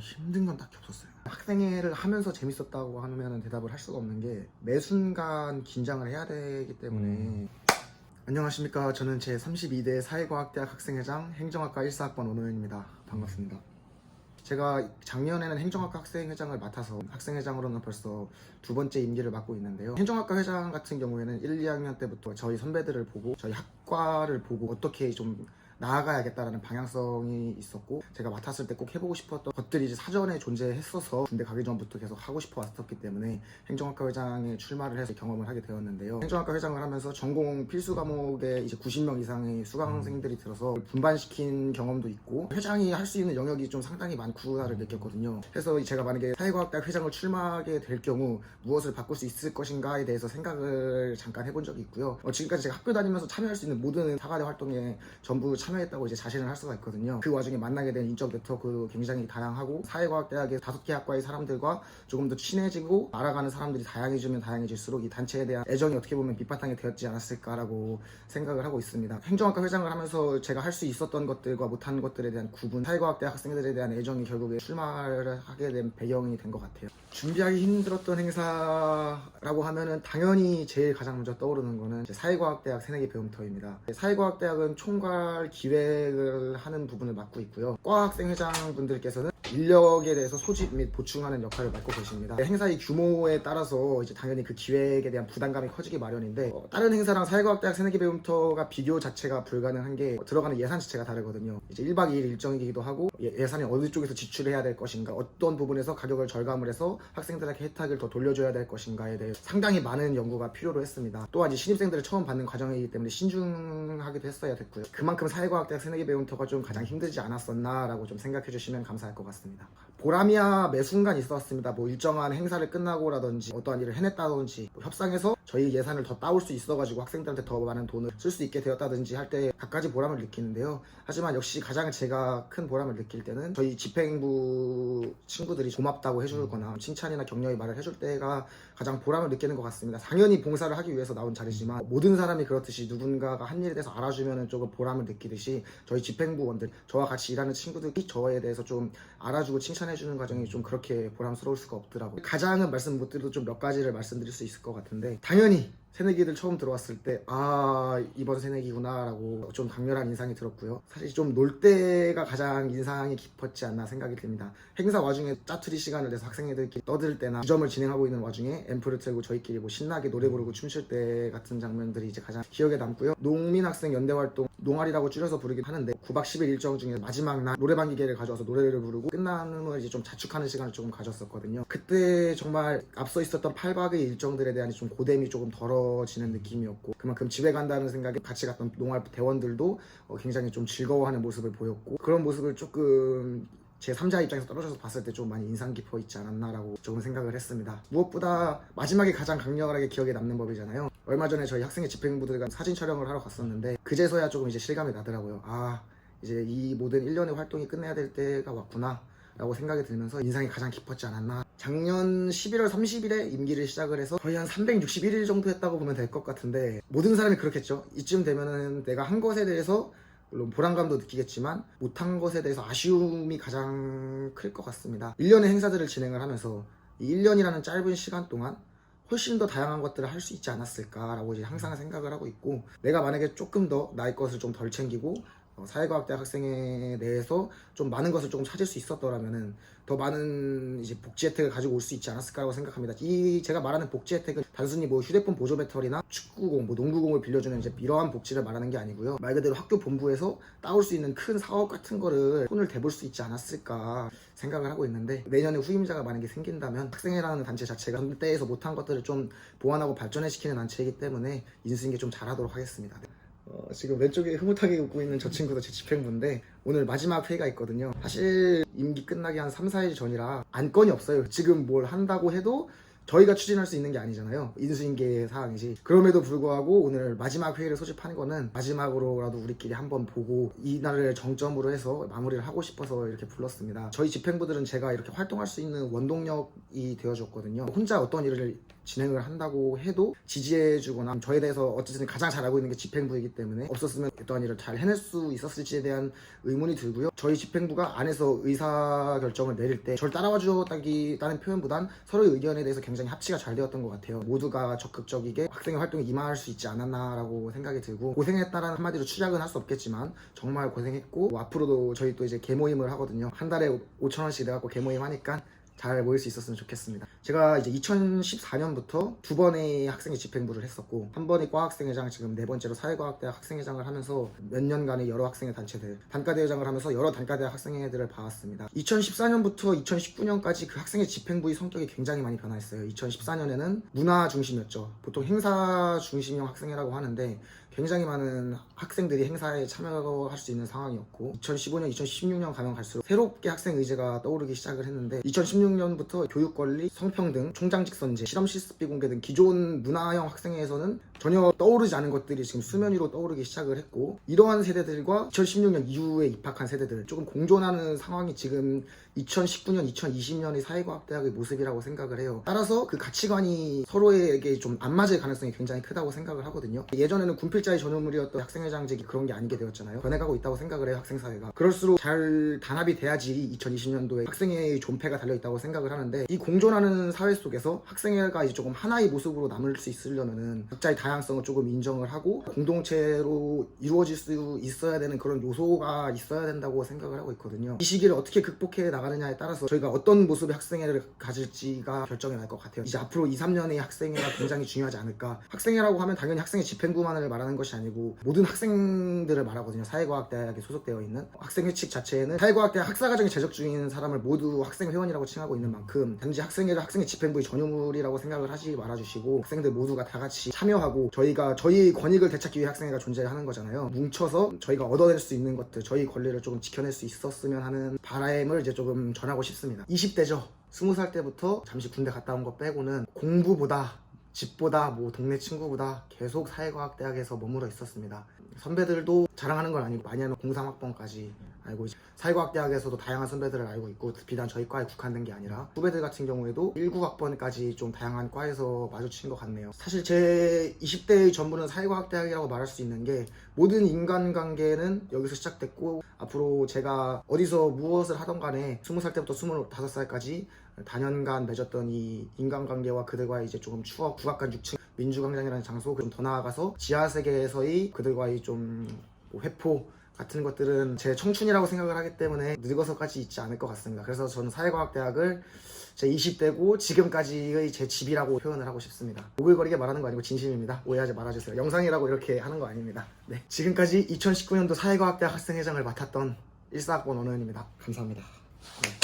힘든 건 딱히 없었어요. 학생회를 하면서 재밌었다고 하면 대답을 할 수가 없는 게 매 순간 긴장을 해야 되기 때문에 음. 안녕하십니까. 저는 제 32대 사회과학대학 학생회장 행정학과 1사학번 오노현입니다. 반갑습니다. 제가 작년에는 행정학과 학생회장을 맡아서 학생회장으로는 벌써 두 번째 임기를 맡고 있는데요. 행정학과 회장 같은 경우에는 1, 2학년 때부터 저희 선배들을 보고 저희 학과를 보고 어떻게 좀 나아가야겠다라는 방향성이 있었고 제가 맡았을 때 꼭 해보고 싶었던 것들이 이제 사전에 존재했어서 군대 가기 전부터 계속 하고 싶어 왔었기 때문에 행정학과 회장에 출마를 해서 경험을 하게 되었는데요. 행정학과 회장을 하면서 전공 필수 과목에 이제 90명 이상의 수강생들이 들어서 분반시킨 경험도 있고 회장이 할 수 있는 영역이 좀 상당히 많구나를 느꼈거든요. 그래서 제가 만약에 사회과학대학 회장을 출마하게 될 경우 무엇을 바꿀 수 있을 것인가에 대해서 생각을 잠깐 해본 적이 있고요. 어, 지금까지 제가 학교 다니면서 참여할 수 있는 모든 사과대 활동에 전부 참 여했다고 이제 자신을 할 수가 있거든요. 그 와중에 만나게 된 인적 네트워크 굉장히 다양하고 사회과학대학의 다섯 개 학과의 사람들과 조금 더 친해지고 알아가는 사람들이 다양해지면 다양해질수록 이 단체에 대한 애정이 어떻게 보면 밑바탕이 되었지 않았을까라고 생각을 하고 있습니다. 행정학과 회장을 하면서 제가 할 수 있었던 것들과 못한 것들에 대한 구분, 사회과학대학 학생들에 대한 애정이 결국에 출마를 하게 된 배경이 된 것 같아요. 준비하기 힘들었던 행사라고 하면은 당연히 제일 가장 먼저 떠오르는 거는 사회과학대학 새내기 배움터입니다. 사회과학대학은 총괄 기획을 하는 부분을 맡고 있고요. 과학생 회장분들께서는 인력에 대해서 소집 및 보충하는 역할을 맡고 계십니다. 행사의 규모에 따라서 이제 당연히 그 기획에 대한 부담감이 커지기 마련인데 어, 다른 행사랑 사회과학대학 새내기 배움터가 비교 자체가 불가능한 게 어, 들어가는 예산 자체가 다르거든요. 이제 1박 2일 일정이기도 하고 예, 산이 어느 쪽에서 지출해야 될 것인가 어떤 부분에서 가격을 절감을 해서 학생들에게 혜택을 더 돌려줘야 될 것인가에 대해 상당히 많은 연구가 필요로 했습니다. 또한 이제 신입생들을 처음 받는 과정이기 때문에 신중하기도 했어야 됐고요. 그만큼 사회과학대학 새내기 배움터가 좀 가장 힘들지 않았었나라고 좀 생각해 주시면 감사할 것 같습니다. 보람이야 매 순간 있었습니다. 뭐 일정한 행사를 끝나고라든지 어떠한 일을 해냈다든지 뭐 협상해서 저희 예산을 더 따올 수 있어가지고 학생들한테 더 많은 돈을 쓸 수 있게 되었다든지 할때 갖가지 보람을 느끼는데요. 하지만 역시 가장 제가 큰 보람을 느낄 때는 저희 집행부 친구들이 고맙다고 해주거나 칭찬이나 격려의 말을 해줄 때가 가장 보람을 느끼는 것 같습니다. 당연히 봉사를 하기 위해서 나온 자리지만 모든 사람이 그렇듯이 누군가가 한 일에 대해서 알아주면 조금 보람을 느끼듯이 저희 집행부원들 저와 같이 일하는 친구들이 저에 대해서 좀 알아주고 칭찬해주는 과정이 좀 그렇게 보람스러울 수가 없더라고요. 가장은 말씀 못 드려도 좀 몇 가지를 말씀드릴 수 있을 것 같은데 당연히 새내기들 처음 들어왔을 때 아 이번 새내기구나라고 좀 강렬한 인상이 들었고요. 사실 좀 놀 때가 가장 인상이 깊었지 않나 생각이 듭니다. 행사 와중에 짜투리 시간을 내서 학생회들끼리 떠들 때나 주점을 진행하고 있는 와중에 앰프를 틀고 저희끼리 뭐 신나게 노래 부르고 춤출 때 같은 장면들이 이제 가장 기억에 남고요. 농민학생 연대활동 농활이라고 줄여서 부르긴 하는데 9박 10일 일정 중에 마지막 날 노래방 기계를 가져와서 노래를 부르고 끝나는 후 이제 좀 자축하는 시간을 조금 가졌었거든요. 그때 정말 앞서 있었던 8박의 일정들에 대한 좀 고됨이 조금 덜어 지는 느낌이었고 그만큼 집에 간다는 생각에 같이 갔던 농활 대원들도 어, 굉장히 좀 즐거워하는 모습을 보였고 그런 모습을 조금 제 3자 입장에서 떨어져서 봤을 때 좀 많이 인상 깊어 있지 않았나라고 조금 생각을 했습니다. 무엇보다 마지막에 가장 강렬하게 기억에 남는 법이잖아요. 얼마 전에 저희 학생회 집행부들과 사진 촬영을 하러 갔었는데 그제서야 조금 이제 실감이 나더라고요. 아 이제 이 모든 1년의 활동이 끝내야 될 때가 왔구나. 라고 생각이 들면서 인상이 가장 깊었지 않았나. 작년 11월 30일에 임기를 시작을 해서 거의 한 361일 정도 했다고 보면 될 것 같은데 모든 사람이 그렇겠죠. 이쯤 되면은 내가 한 것에 대해서 물론 보람감도 느끼겠지만 못한 것에 대해서 아쉬움이 가장 클 것 같습니다. 1년의 행사들을 진행을 하면서 이 1년이라는 짧은 시간 동안 훨씬 더 다양한 것들을 할 수 있지 않았을까라고 이제 항상 생각을 하고 있고 내가 만약에 조금 더 나의 것을 좀 덜 챙기고 어, 사회과학대학 학생에 대해서 좀 많은 것을 조금 찾을 수 있었더라면은 더 많은 이제 복지 혜택을 가지고 올 수 있지 않았을까라고 생각합니다. 이 제가 말하는 복지 혜택은 단순히 뭐 휴대폰 보조 배터리나 축구공, 뭐 농구공을 빌려주는 이제 이러한 복지를 말하는 게 아니고요. 말 그대로 학교 본부에서 따올 수 있는 큰 사업 같은 거를 손을 대볼 수 있지 않았을까 생각을 하고 있는데 내년에 후임자가 만약에 생긴다면 학생회라는 단체 자체가 한때에서 못한 것들을 좀 보완하고 발전시키는 단체이기 때문에 인수인계 좀 잘하도록 하겠습니다. 어, 지금 왼쪽에 흐뭇하게 웃고 있는 저 친구도 제 집행부인데 오늘 마지막 회의가 있거든요. 사실 임기 끝나기 한 3, 4일 전이라 안건이 없어요. 지금 뭘 한다고 해도 저희가 추진할 수 있는 게 아니잖아요. 인수인계 사항이지. 그럼에도 불구하고 오늘 마지막 회의를 소집하는 거는 마지막으로라도 우리끼리 한번 보고 이날을 정점으로 해서 마무리를 하고 싶어서 이렇게 불렀습니다. 저희 집행부들은 제가 이렇게 활동할 수 있는 원동력이 되어줬거든요. 혼자 어떤 일을 진행을 한다고 해도 지지해주거나 저에 대해서 어쨌든 가장 잘 알고 있는 게 집행부이기 때문에 없었으면 어떠한 일을 잘 해낼 수 있었을지에 대한 의문이 들고요. 저희 집행부가 안에서 의사 결정을 내릴 때 저를 따라와 주었다기라는 표현보단 서로의 의견에 대해서 굉장히 합치가 잘 되었던 것 같아요. 모두가 적극적이게 학생의 활동에 임할 수 있지 않았나라고 생각이 들고 고생했다라는 한마디로 추작은 할 수 없겠지만 정말 고생했고 뭐 앞으로도 저희 또 이제 개모임을 하거든요. 한 달에 5천 원씩 내갖고 개모임 하니까 잘 모일 수 있었으면 좋겠습니다. 제가 이제 2014년부터 두 번의 학생회 집행부를 했었고 한 번의 과학생회장 지금 네 번째로 사회과학대학 학생회장을 하면서 몇 년간의 여러 학생회 단체들 단과대회장을 하면서 여러 단과대학 학생회들을 봐왔습니다. 2014년부터 2019년까지 그 학생회 집행부의 성격이 굉장히 많이 변화했어요. 2014년에는 문화 중심이었죠. 보통 행사 중심형 학생회라고 하는데 굉장히 많은 학생들이 행사에 참여할 수 있는 상황이었고 2015년, 2016년 가면 갈수록 새롭게 학생 의제가 떠오르기 시작을 했는데 2016년부터 교육 권리, 성평등, 총장직 선제, 실험 실습 비 공개 등 기존 문화형 학생회에서는 전혀 떠오르지 않은 것들이 지금 수면 위로 떠오르기 시작을 했고 이러한 세대들과 2016년 이후에 입학한 세대들 조금 공존하는 상황이 지금 2019년, 2020년의 사회과학대학의 모습이라고 생각을 해요. 따라서 그 가치관이 서로에게 좀 안 맞을 가능성이 굉장히 크다고 생각을 하거든요. 예전에는 군필 자의 전유물이었던 학생회장직이 그런 게 아니게 되었잖아요. 변해가고 있다고 생각을 해요, 학생사회가. 그럴수록 잘 단합이 돼야지 2020년도에 학생회의 존폐가 달려있다고 생각을 하는데 이 공존하는 사회 속에서 학생회가 이제 조금 하나의 모습으로 남을 수 있으려면은 각자의 다양성을 조금 인정을 하고 공동체로 이루어질 수 있어야 되는 그런 요소가 있어야 된다고 생각을 하고 있거든요. 이 시기를 어떻게 극복해 나가느냐에 따라서 저희가 어떤 모습의 학생회를 가질지가 결정이 날 것 같아요. 이제 앞으로 2, 3년의 학생회가 굉장히 중요하지 않을까. 학생회라고 하면 당연히 학생회 집행부만을 말하는 것이 아니고 모든 학생들을 말하거든요. 사회과학대학에 소속되어 있는 학생회 측 자체에는 사회과학대학 학사과정에 재적 중인 사람을 모두 학생회원이라고 칭하고 있는 만큼 단지 학생회를 학생회 집행부의 전유물이라고 생각을 하지 말아주시고 학생들 모두가 다 같이 참여하고 저희가 저희 권익을 되찾기 위해 학생회가 존재하는 거잖아요. 뭉쳐서 저희가 얻어낼 수 있는 것들, 저희 권리를 조금 지켜낼 수 있었으면 하는 바람을 이제 조금 전하고 싶습니다. 20대죠. 20살 때부터 잠시 군대 갔다 온 거 빼고는 공부보다 집보다 뭐 동네 친구보다 계속 사회과학대학에서 머물러 있었습니다. 선배들도 자랑하는 건 아니고 많이 하면 03학번까지 알고 있 사회과학대학에서도 다양한 선배들을 알고 있고 비단 저희 과에 국한된 게 아니라 후배들 같은 경우에도 19학번까지 좀 다양한 과에서 마주친 것 같네요. 사실 제 20대의 전부는 사회과학대학이라고 말할 수 있는 게 모든 인간관계는 여기서 시작됐고 앞으로 제가 어디서 무엇을 하던 간에 20살 때부터 25살까지 단연간 맺었던 이 인간관계와 그들과의 이제 조금 추억 국악관 6층 민주광장이라는 장소 좀더 나아가서 지하 세계에서의 그들과의 좀뭐 회포 같은 것들은 제 청춘이라고 생각을 하기 때문에 늙어서까지 있지 않을 것 같습니다. 그래서 저는 사회과학대학을 제 20대고 지금까지의 제 집이라고 표현을 하고 싶습니다. 오글거리게 말하는 거 아니고 진심입니다. 오해하지 말아주세요. 영상이라고 이렇게 하는 거 아닙니다. 네, 지금까지 2019년도 사회과학대학 학생회장을 맡았던 1사학번 원호연입니다. 감사합니다. 네.